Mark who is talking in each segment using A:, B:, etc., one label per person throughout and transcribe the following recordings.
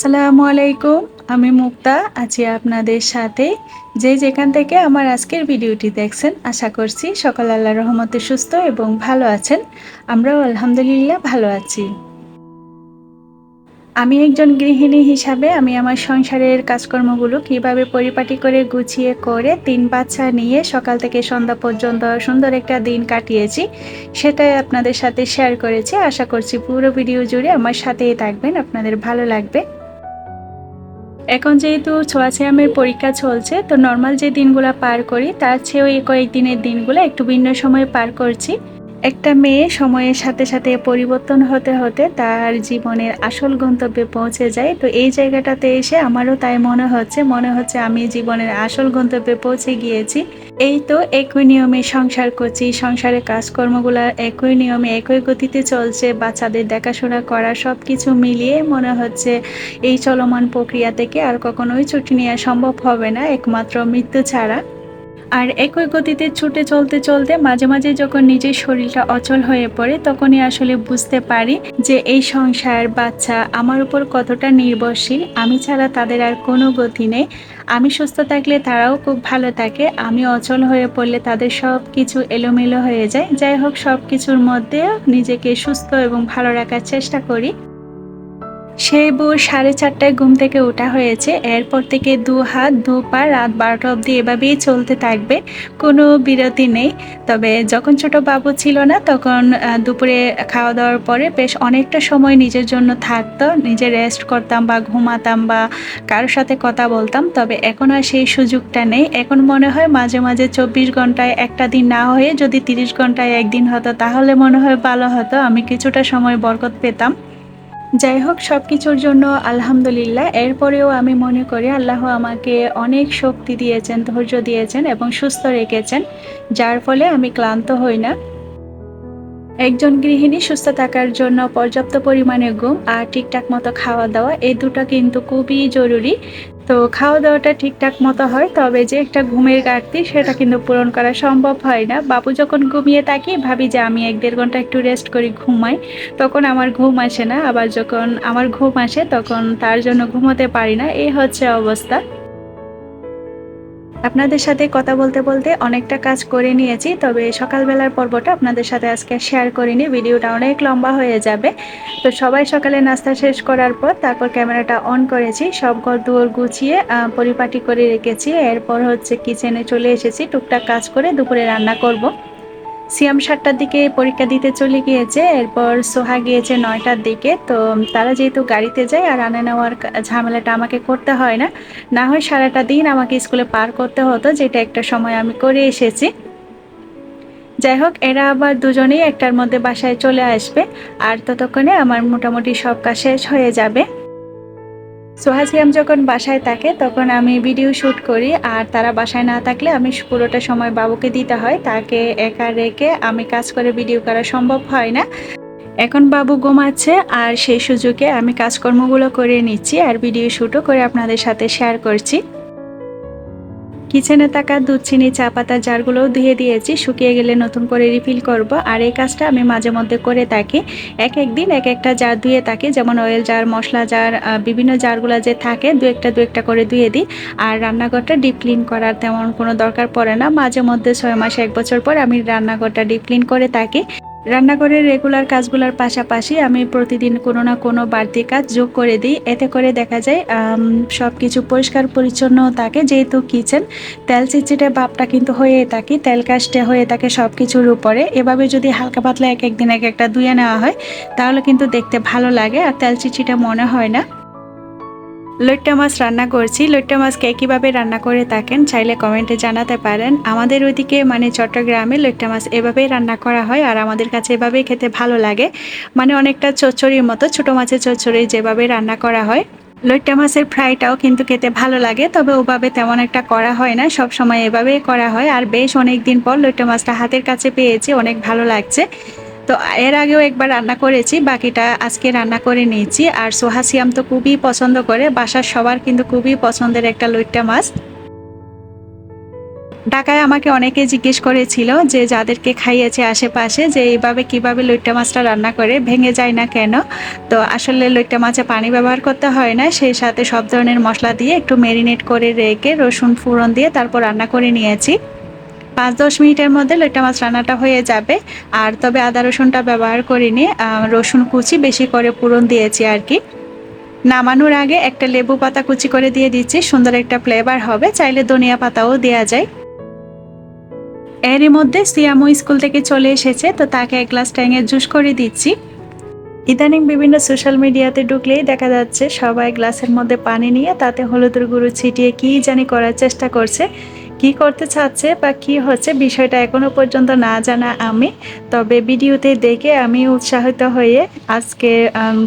A: আসসালামু আলাইকুম, আমি মুক্তা, আছি আপনাদের সাথে। যে যেখান থেকে আমার আজকের ভিডিওটি দেখছেন, আশা করছি সকল আল্লাহ রহমতে সুস্থ এবং ভালো আছেন। আমরাও আলহামদুলিল্লাহ ভালো আছি। আমি একজন গৃহিণী হিসাবে আমি আমার সংসারের কাজকর্মগুলো কীভাবে পরিপাটি করে গুছিয়ে করে তিন বাচ্চা নিয়ে সকাল থেকে সন্ধ্যা পর্যন্ত সুন্দর একটা দিন কাটিয়েছি, সেটাই আপনাদের সাথে শেয়ার করেছি। আশা করছি পুরো ভিডিও জুড়ে আমার সাথেই থাকবেন, আপনাদের ভালো লাগবে। এখন যেহেতু ছোঁয়াছিয়ামের পরীক্ষা চলছে, তো নর্মাল যে দিনগুলো পার করি, তার চেয়েও এই কয়েকদিনের দিনগুলো একটু ভিন্ন সময়ে পার করছি। একটা মেয়ে সময়ের সাথে সাথে পরিবর্তন হতে হতে তার জীবনের আসল গন্তব্যে পৌঁছে যায়। তো এই জায়গাটাতে এসে আমারও তাই মনে হচ্ছে মনে হচ্ছে আমি জীবনের আসল গন্তব্যে পৌঁছে গিয়েছি। এই তো একই নিয়মে সংসার করছি সংসারের কাজকর্মগুলো একই নিয়মে একই গতিতে চলছে, বাচ্চাদের দেখাশোনা করা সব কিছু মিলিয়ে মনে হচ্ছে এই চলমান প্রক্রিয়া থেকে আর কখনোই ছুটি নেওয়া সম্ভব হবে না, একমাত্র মৃত্যু ছাড়া। আর একই গতিতে ছুটে চলতে চলতে মাঝে মাঝে যখন নিজের শরীরটা অচল হয়ে পড়ে, তখনই আসলে বুঝতে পারি যে এই সংসার, বাচ্চা আমার উপর কতটা নির্ভরশীল। আমি ছাড়া তাদের আর কোনো গতি নেই। আমি সুস্থ থাকলে তারাও খুব ভালো থাকে। আমি অচল হয়ে পড়লে তাদের সব কিছু এলোমেলো হয়ে যায়। যাই হোক সব কিছুর মধ্যেও নিজেকে সুস্থ এবং ভালো রাখার চেষ্টা করি। সেই ভোর সাড়ে চারটায় ঘুম থেকে ওঠা হয়েছে। এরপর থেকে দু হাত, দু পা, রাত বারোটা অবধি এভাবেই চলতে থাকবে। কোনো বিরতি নেই। তবে যখন ছোট বাবু ছিল না, তখন দুপুরে খাওয়া দাওয়ার পরে বেশ অনেকটা সময় নিজের জন্য থাকতো। নিজে রেস্ট করতাম বা ঘুমাতাম বা কারোর সাথে কথা বলতাম। তবে এখন আর সেই সুযোগটা নেই। এখন মনে হয় মাঝে মাঝে চব্বিশ ঘন্টায় একটা দিন না হয়ে যদি তিরিশ ঘন্টায় একদিন হতো, তাহলে মনে হয় ভালো হতো। আমি কিছুটা সময় বরকত পেতাম। যাই হোক সব কিছুর জন্য আলহামদুলিল্লাহ। এরপরেও আমি মনে করি আল্লাহ আমাকে অনেক শক্তি দিয়েছেন, ধৈর্য দিয়েছেন এবং সুস্থ রেখেছেন, যার ফলে আমি ক্লান্ত হই না। একজন গৃহিণী সুস্থ থাকার জন্য পর্যাপ্ত পরিমাণে ঘুম আর ঠিকঠাক মতো খাওয়া দাওয়া, এই দুটো কিন্তু খুবই জরুরি। তো খাওয়া দাওয়াটা ঠিকঠাক মতো হয়, তবে যে একটা ঘুমের ঘাটতি সেটা কিন্তু পূরণ করা সম্ভব হয় না। বাবু যখন ঘুমিয়ে থাকি, ভাবি যে আমি এক দেড় ঘণ্টা একটু রেস্ট করি, ঘুমাই। তখন আমার ঘুম আসে না, আবার যখন আমার ঘুম আসে, তখন তার জন্য ঘুমোতে পারি না। এই হচ্ছে অবস্থা। আপনাদের সাথে কথা বলতে বলতে অনেকটা কাজ করে নিয়েছি, তবে সকালবেলার পর্বটা আপনাদের সাথে আজকে শেয়ার করিনি, ভিডিওটা অনেক লম্বা হয়ে যাবে তো সবাই সকালে নাস্তা শেষ করার পর তারপর ক্যামেরাটা অন করেছি, সব ঘর দুয়ার গুছিয়ে পরিপাটি করে রেখেছি, এরপর হচ্ছে কিচেনে চলে এসেছি, টুকটাক কাজ করে দুপুরে রান্না করব। সিয়াম সাতটার দিকে পরীক্ষা দিতে চলে গিয়েছে, এরপর সোহা গিয়েছে নয়টার দিকে। তো তারা যেহেতু গাড়িতে যায় আর আনে নেওয়ার ঝামেলাটা আমাকে করতে হয় না না হয় সারাটা দিন আমাকে স্কুলে পার করতে হতো, যেটা একটা সময় আমি করে এসেছি। যাই হোক, এরা আবার দুজনেই একটার মধ্যে বাসায় চলে আসবে, আর ততক্ষণে আমার মোটামুটি সব কাজ শেষ হয়ে যাবে। সোহাসিয়াম যখন বাসায় থাকে, তখন আমি ভিডিও শ্যুট করি। আর তারা বাসায় না থাকলে আমি পুরোটা সময় বাবুকে দিতে হয়। তাকে একা রেখে আমি কাজ করে ভিডিও করা সম্ভব হয় না। এখন বাবু ঘুমাচ্ছে আর সেই সুযোগে আমি কাজকর্মগুলো করে নিচ্ছি আর ভিডিও শ্যুটও করে আপনাদের সাথে শেয়ার করছি। কিচেনে থাকা দুধ, চিনি, চা পাতা জারগুলোও ধুয়ে দিয়েছি, শুকিয়ে গেলে নতুন করে রিফিল করব। আর এই কাজটা আমি মাঝে মধ্যে করে থাকি। এক এক দিন এক একটা জার ধুয়ে থাকি, যেমন অয়েল জার মশলা জার বিভিন্ন জারগুলো যে থাকে, দু একটা দু একটা করে ধুয়ে দিই। আর রান্নাঘরটা ডিপ ক্লিন করার তেমন কোনো দরকার পড়ে না। মাঝে মধ্যে ছয় মাস, এক বছর পর আমি রান্নাঘরটা ডিপ ক্লিন করে থাকি। রান্নাঘরের রেগুলার কাজগুলোর পাশাপাশি আমি প্রতিদিন কোনো না কোনো বাড়তি কাজ যোগ করে দিই। এতে করে দেখা যায় সব কিছু পরিষ্কার পরিচ্ছন্ন থাকে। যেহেতু কিচেন, তেল চিচিটে ভাবটা কিন্তু হয়ে থাকে, তেল কাস্টে হয়ে থাকে সব কিছুর উপরে। এভাবে যদি হালকা পাতলা এক একদিন এক একটা ধুয়ে নেওয়া হয়, তাহলে কিন্তু দেখতে ভালো লাগে আর তেল চিচিটা মনে হয় না। লইট্টা মাছ রান্না করছি। লইট্টা মাছকে কীভাবে রান্না করে থাকেন চাইলে কমেন্টে জানাতে পারেন। আমাদের ওইদিকে মানে চট্টগ্রামে লইট্টা মাছ এভাবেই রান্না করা হয় আর আমাদের কাছে এভাবেই খেতে ভালো লাগে। মানে অনেকটা চচ্চড়ির মতো, ছোটো মাছের চচ্চড়ি যেভাবে রান্না করা হয়। লইট্টা মাছের ফ্রাইটাও কিন্তু খেতে ভালো লাগে, তবে ওভাবে তেমন একটা করা হয় না। সব সময় এভাবেই করা হয়। আর বেশ অনেক দিন পর লইট্টা মাছটা হাতের কাছে পেয়েছি, অনেক ভালো লাগছে। তো এর আগেও একবার রান্না করেছি, বাকিটা আজকে রান্না করে নিয়েছি। আর সোহাসিয়াম তো খুবই পছন্দ করে, বাসার সবার কিন্তু খুবই পছন্দের একটা লইট্টা মাছ। ঢাকায় আমাকে অনেকে জিজ্ঞেস করেছিল যে যাদেরকে খাইয়েছে আশেপাশে যে এইভাবে কীভাবে লইট্টা মাছটা রান্না করে, ভেঙে যায় না কেন? তো আসলে লইট্টা মাছে পানি ব্যবহার করতে হয় না, সেই সাথে সব ধরনের মশলা দিয়ে একটু মেরিনেট করে রেখে রসুন ফোড়ন দিয়ে তারপর রান্না করে নিয়েছি। পাঁচ দশ মিনিটের মধ্যে লইট্টা মাছ রান্নাটা হয়ে যাবে। আর তবে আদা রসুনটা ব্যবহার করিনি রসুন কুচি বেশি করে পূরণ দিয়েছি আর কি। নামানোর আগে একটা লেবু পাতা কুচি করে দিয়ে দিচ্ছি, সুন্দর একটা ফ্লেভার হবে, চাইলে ধনিয়া পাতাও দেওয়া যায়। এরই মধ্যে সিয়ামো স্কুল থেকে চলে এসেছে, তো তাকে এক গ্লাস ট্যাঙের জুস করে দিচ্ছি। ইদানিং বিভিন্ন সোশ্যাল মিডিয়াতে ঢুকলেই দেখা যাচ্ছে, সবাই গ্লাসের মধ্যে পানি নিয়ে তাতে হলুদের গুঁড়ো ছিটিয়ে কি জানি করার চেষ্টা করছে। কি করতে চাচ্ছে বা কি হচ্ছে বিষয়টা এখনও পর্যন্ত না জানা আমি। তবে ভিডিওতে দেখে আমি উৎসাহিত হয়ে আজকে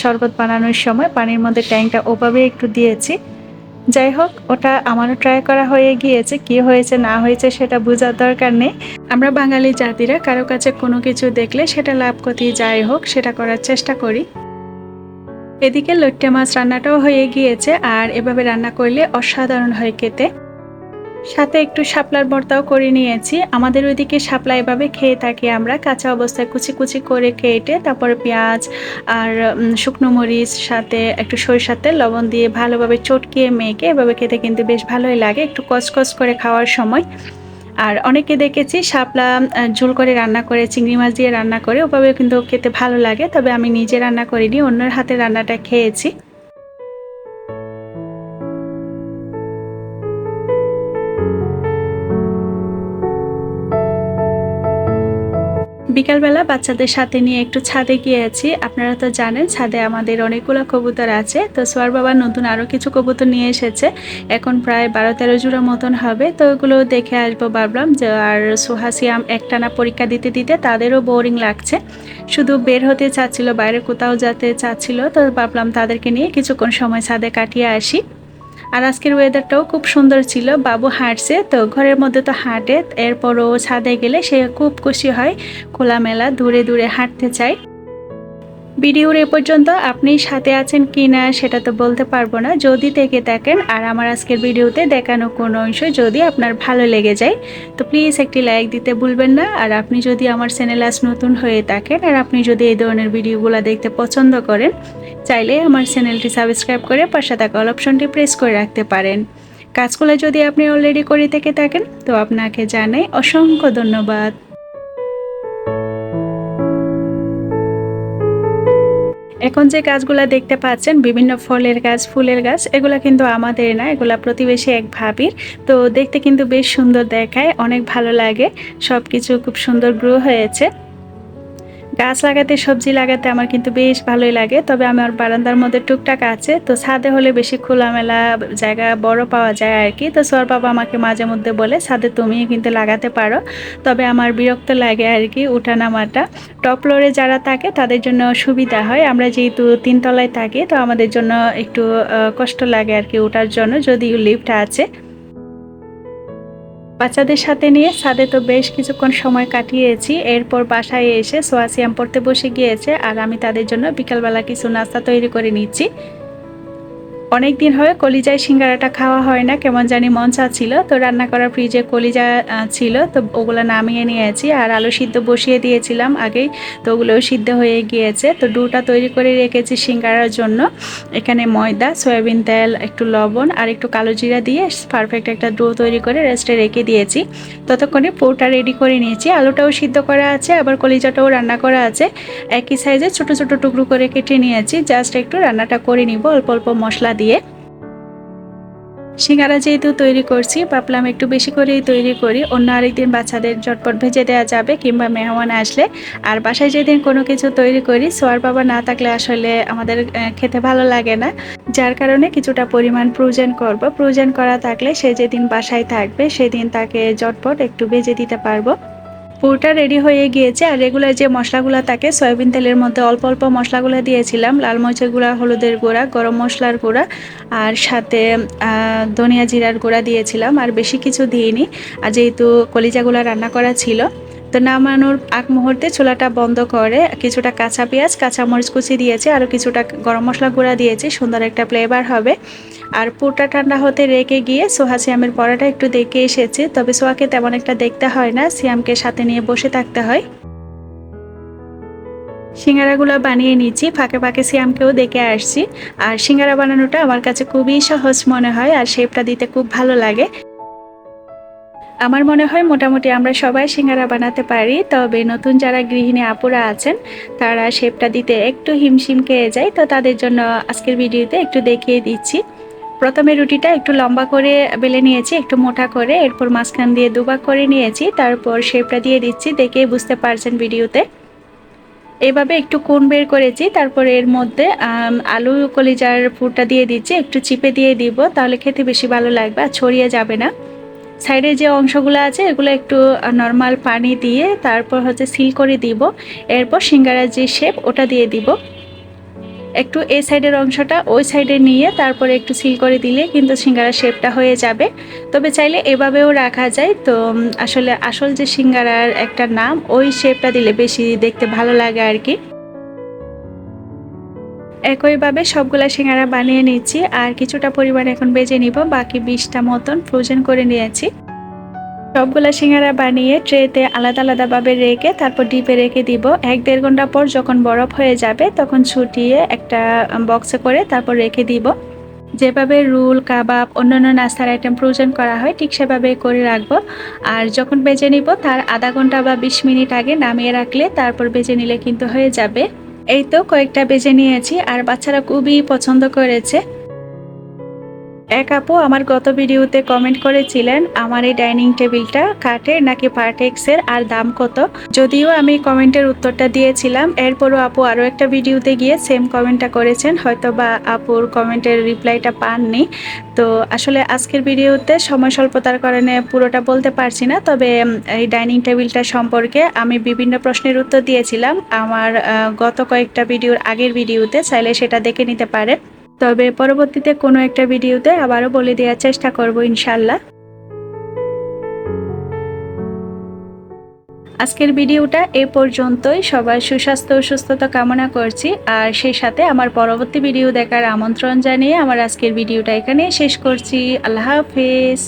A: শরবত বানানোর সময় পানির মধ্যে ট্যাঙ্কটা ওভাবে একটু দিয়েছি। যাই হোক, ওটা আমারও ট্রাই করা হয়ে গিয়েছে, কি হয়েছে, না হয়েছে সেটা বোঝার দরকার নেই। আমরা বাঙালি জাতিরা, কারও কাছে কোনো কিছু দেখলে সেটা লাভ ক্ষতি যাই হোক, সেটা করার চেষ্টা করি। এদিকে লইট্টে মাছ রান্নাটাও হয়ে গিয়েছে, আর এভাবে রান্না করলে অসাধারণ হয় খেতে। সাথে একটু শাপলার ভর্তাও করে নিয়েছি। আমাদের ওইদিকে শাপলা এভাবে খেয়ে থাকি আমরা। কাঁচা অবস্থায় কুচি কুচি করে কেটে তারপরে পেঁয়াজ আর শুকনো মরিচ, সাথে একটু সরিষার তেল, লবণ দিয়ে ভালোভাবে চটকিয়ে মেখে এভাবে খেতে কিন্তু বেশ ভালোই লাগে। একটু কচকচ করে খাওয়ার সময়। আর অনেকে দেখেছি শাপলা ঝোল করে রান্না করে, চিংড়ি মাছ দিয়ে রান্না করে ওভাবে কিন্তু খেতে ভালো লাগে। তবে আমি নিজে রান্না করিনি, অন্যের হাতে রান্নাটা খেয়েছি। বিকালবেলা বাচ্চাদের সাথে নিয়ে একটু ছাদে গিয়েছি। আপনারা তো জানেন, ছাদে আমাদের অনেকগুলো কবুতর আছে। তো সোয়ার বাবা নতুন আরও কিছু কবুতর নিয়ে এসেছে। এখন প্রায় বারো তেরো জোড়া মতন হবে। তো ওগুলো দেখে আসব ভাবলাম যে, আর সোহাসিয়াম একটানা পরীক্ষা দিতে দিতে তাদেরও বোরিং লাগছে। শুধু বের হতে চাচ্ছিল, বাইরে কোথাও যেতে চাচ্ছিল। তো ভাবলাম তাদেরকে নিয়ে কিছুক্ষণ সময় ছাদে কাটিয়ে আসি। আর আজকের ওয়েদারটাও খুব সুন্দর ছিল। বাবু হাঁটছে, তো ঘরের মধ্যে তো হাঁটে, এরপরও ছাদে গেলে সে খুব খুশি হয়, খোলামেলা দূরে দূরে হাঁটতে চায়। ভিডিওর এ পর্যন্ত আপনি সাথে আছেন কি না সেটা তো বলতে পারব না। যদি থেকে থাকেন আর আমার আজকের ভিডিওতে দেখানো কোনো অংশ যদি আপনার ভালো লেগে যায়, তো প্লিজ একটি লাইক দিতে ভুলবেন না। আর আপনি যদি আমার চ্যানেল আজ নতুন হয়ে থাকেন আর আপনি যদি এই ধরনের ভিডিওগুলো দেখতে পছন্দ করেন, চাইলে আমার চ্যানেলটি সাবস্ক্রাইব করে পাশে থাকা অল অপশনটি প্রেস করে রাখতে পারেন। কাজগুলো যদি আপনি অলরেডি করে থেকে থাকেন, তো আপনাকে জানাই অসংখ্য ধন্যবাদ। এখন যে গাছগুলা দেখতে পাচ্ছেন, বিভিন্ন ফলের গাছ, ফুলের গাছ, এগুলা কিন্তু আমাদের না, এগুলা প্রতিবেশী এক ভাবির। তো দেখতে কিন্তু বেশ সুন্দর দেখায়, অনেক ভালো লাগে। সব কিছু খুব সুন্দর গ্রো হয়েছে। গাছ লাগাতে, সবজি লাগাতে আমার কিন্তু বেশ ভালোই লাগে। তবে আমার বারান্দার মধ্যে টুকটাক আছে। তো ছাদে হলে বেশি খোলামেলা জায়গা বড় পাওয়া যায় আর কি তো সোয়ার বাবা আমাকে মাঝে মধ্যে বলে, ছাদে তুমিও কিন্তু লাগাতে পারো। তবে আমার বিরক্ত লাগে আর কি উঠানামাটা। টপ ফ্লোরে যারা থাকে, তাদের জন্য সুবিধা হয়। আমরা যেহেতু তিনতলায় থাকি, তো আমাদের জন্য একটু কষ্ট লাগে আর কি ওঠার জন্য, যদিও লিফট আছে। বাচ্চাদের সাথে নিয়ে সাদে তো বেশ কিছুক্ষণ সময় কাটিয়েছি। এরপর বাসায় এসে সোয়াসিয়াম পড়তে বসে গিয়েছে আর আমি তাদের জন্য বিকালবেলা কিছু নাস্তা তৈরি করে নিচ্ছি। অনেক দিন হয়ে কলিজায় সিঙ্গারাটা খাওয়া হয় না, কেমন জানি মন চাচ্ছিল। তো রান্না করার ফ্রিজে কলিজা ছিল, তো ওগুলো নামিয়ে নিয়েছি আর আলু সিদ্ধ বসিয়ে দিয়েছিলাম আগেই, তো ওগুলোও সিদ্ধ হয়ে গিয়েছে। তো ডুটা তৈরি করে রেখেছি সিঙ্গারার জন্য। এখানে ময়দা, সয়াবিন তেল, একটু লবণ আর একটু কালো জিরা দিয়ে পারফেক্ট একটা ডো তৈরি করে রেস্টে রেখে দিয়েছি। ততক্ষণে পোটা রেডি করে নিয়েছি। আলুটাও সিদ্ধ করা আছে, আবার কলিজাটাও রান্না করা আছে। একই সাইজে ছোট ছোট টুকরো করে কেটে নিয়েছি। জাস্ট একটু রান্নাটা করে নিব, অল্প অল্প মশলা দিয়ে। দিয়ে। সিঙ্গারা যেহেতু তৈরি করছি, ভাবলাম একটু বেশি করেই তৈরি করি। অন্য আরেকদিন বাচ্চাদের ঝটপট ভেজে দেওয়া যাবে কিংবা মেহমান আসলে। আর বাসায় যেদিন কোনো কিছু তৈরি করি, সোয়ার বাবা না থাকলে আসলে আমাদের খেতে ভালো লাগে না। যার কারণে কিছুটা পরিমাণ প্রয়োজন করব। প্রয়োজন করা থাকলে সে যেদিন বাসায় থাকবে, সেদিন তাকে ঝটপট একটু ভেজে দিতে পারব। পুরোটা রেডি হয়ে গিয়েছে আর রেগুলার যে মশলাগুলো থাকে, সয়াবিন তেলের মধ্যে অল্প অল্প মশলাগুলো দিয়েছিলাম, লাল মরিচের গুঁড়া, হলুদের গুঁড়া, গরম মশলার গুঁড়া আর সাথে ধনিয়া জিরার গুঁড়া দিয়েছিলাম, আর বেশি কিছু দিইনি। আর যেহেতু কলিজাগুলো রান্না করা ছিল তো নামানোর আগ মুহূর্তে চুলাটা বন্ধ করে কিছুটা কাঁচা পেঁয়াজ কাঁচা মরিচ কুচি দিয়েছি আরও কিছুটা গরম মশলা গুঁড়া দিয়েছি, সুন্দর একটা ফ্লেভার হবে। আর পুরটা ঠান্ডা হতে রেখে গিয়ে সোহা সিয়ামের পরাটা একটু দেখে এসেছি, তবে সোহাকে তেমন একটা দেখতে হয় না, সিয়ামকে সাথে নিয়ে বসে থাকতে হয়। সিঙ্গারাগুলো বানিয়ে নিচ্ছি, ফাঁকে ফাঁকে সিয়ামকেও দেখে আসছি। আর সিঙ্গারা বানানোটা আমার কাছে খুবই সহজ মনে হয়, আর শেপটা দিতে খুব ভালো লাগে। আমার মনে হয় মোটামুটি আমরা সবাই সিঙ্গারা বানাতে পারি, তবে নতুন যারা গৃহিণী আপুরা আছেন, তারা শেপটা দিতে একটু হিমশিম খেয়ে যায়। তো তাদের জন্য আজকের ভিডিওতে একটু দেখিয়ে দিচ্ছি। প্রথমে রুটিটা একটু লম্বা করে বেলে নিয়েছি, একটু মোটা করে, এরপর মাঝখান দিয়ে দুবাক করে নিয়েছি, তারপর শেপটা দিয়ে দিচ্ছি, দেখে বুঝতে পারছেন ভিডিওতে। এভাবে একটু কোন বের করেছি, তারপরে এর মধ্যে আলু কলিজার ফুটটা দিয়ে দিচ্ছি, একটু চিপে দিয়ে দিব, তাহলে খেতে বেশি ভালো লাগবে আর ছড়িয়ে যাবে না। সাইডে যে অংশগুলো আছে, এগুলো একটু নর্মাল পানি দিয়ে তারপর হচ্ছে সিল করে দিব। এরপর সিঙ্গারার যে শেপ ওটা দিয়ে দিব। একটু এই সাইডের অংশটা ওই সাইডে নিয়ে তারপরে একটু সিল করে দিলে কিন্তু সিঙ্গারার শেপটা হয়ে যাবে। তবে চাইলে এভাবেও রাখা যায়। তো আসলে আসল যে সিঙ্গারার একটা নাম, ওই শেপটা দিলে বেশি দেখতে ভালো লাগে আর কি। একইভাবে সবগুলা সিঙ্গারা বানিয়ে নিচ্ছি আর কিছুটা পরিমাণ এখন বেজে নিব, বাকি বিশটা মতন ফ্রোজেন করে নিয়েছি। সবগুলা সিঙ্গারা বানিয়ে ট্রেতে আলাদা আলাদাভাবে রেখে তারপর ডিপে রেখে দিব। এক দেড় ঘণ্টা পর যখন বরফ হয়ে যাবে তখন ছুটিয়ে একটা বক্সে করে তারপর রেখে দিব। যেভাবে রুল, কাবাব, অন্যান্য নাস্তার আইটেম প্রয়োজন করা হয় ঠিক সেভাবে করে রাখব। আর যখন বেজে নিব তার আধা ঘণ্টা বা বিশ মিনিট আগে নামিয়ে রাখলে তারপর বেজে নিলে কিন্তু হয়ে যাবে। এই তো কয়েকটা বেজে নিয়েছি আর বাচ্চারা খুবই পছন্দ করেছে। এক আপু আমার গত ভিডিওতে কমেন্ট করেছিলেন, আমার এই ডাইনিং টেবিলটা কাঠের নাকি পার্টেক্সের আর দাম কত? যদিও আমি কমেন্টের উত্তরটা দিয়েছিলাম, এরপরও আপু আরও একটা ভিডিওতে গিয়ে সেম কমেন্টটা করেছেন হয়তো বা আপুর কমেন্টের রিপ্লাইটা পাননি। তো আসলে আজকের ভিডিওতে সময় স্বল্পতার কারণে পুরোটা বলতে পারছি না, তবে এই ডাইনিং টেবিলটা সম্পর্কে আমি বিভিন্ন প্রশ্নের উত্তর দিয়েছিলাম। আমার গত কয়েকটা ভিডিওর আগের ভিডিওতে, চাইলে সেটা দেখে নিতে পারেন। তবে পরবর্তীতে কোনো একটা ভিডিওতে আবারও বলে দেওয়ার চেষ্টা করব ইনশাল্লাহ আজকের ভিডিওটা এ পর্যন্তই। সবার সুস্বাস্থ্য ও সুস্থতা কামনা করছি। আর সেই সাথে আমার পরবর্তী ভিডিও দেখার আমন্ত্রণ জানিয়ে আমার আজকের ভিডিওটা এখানে শেষ করছি। আল্লাহ হাফেজ।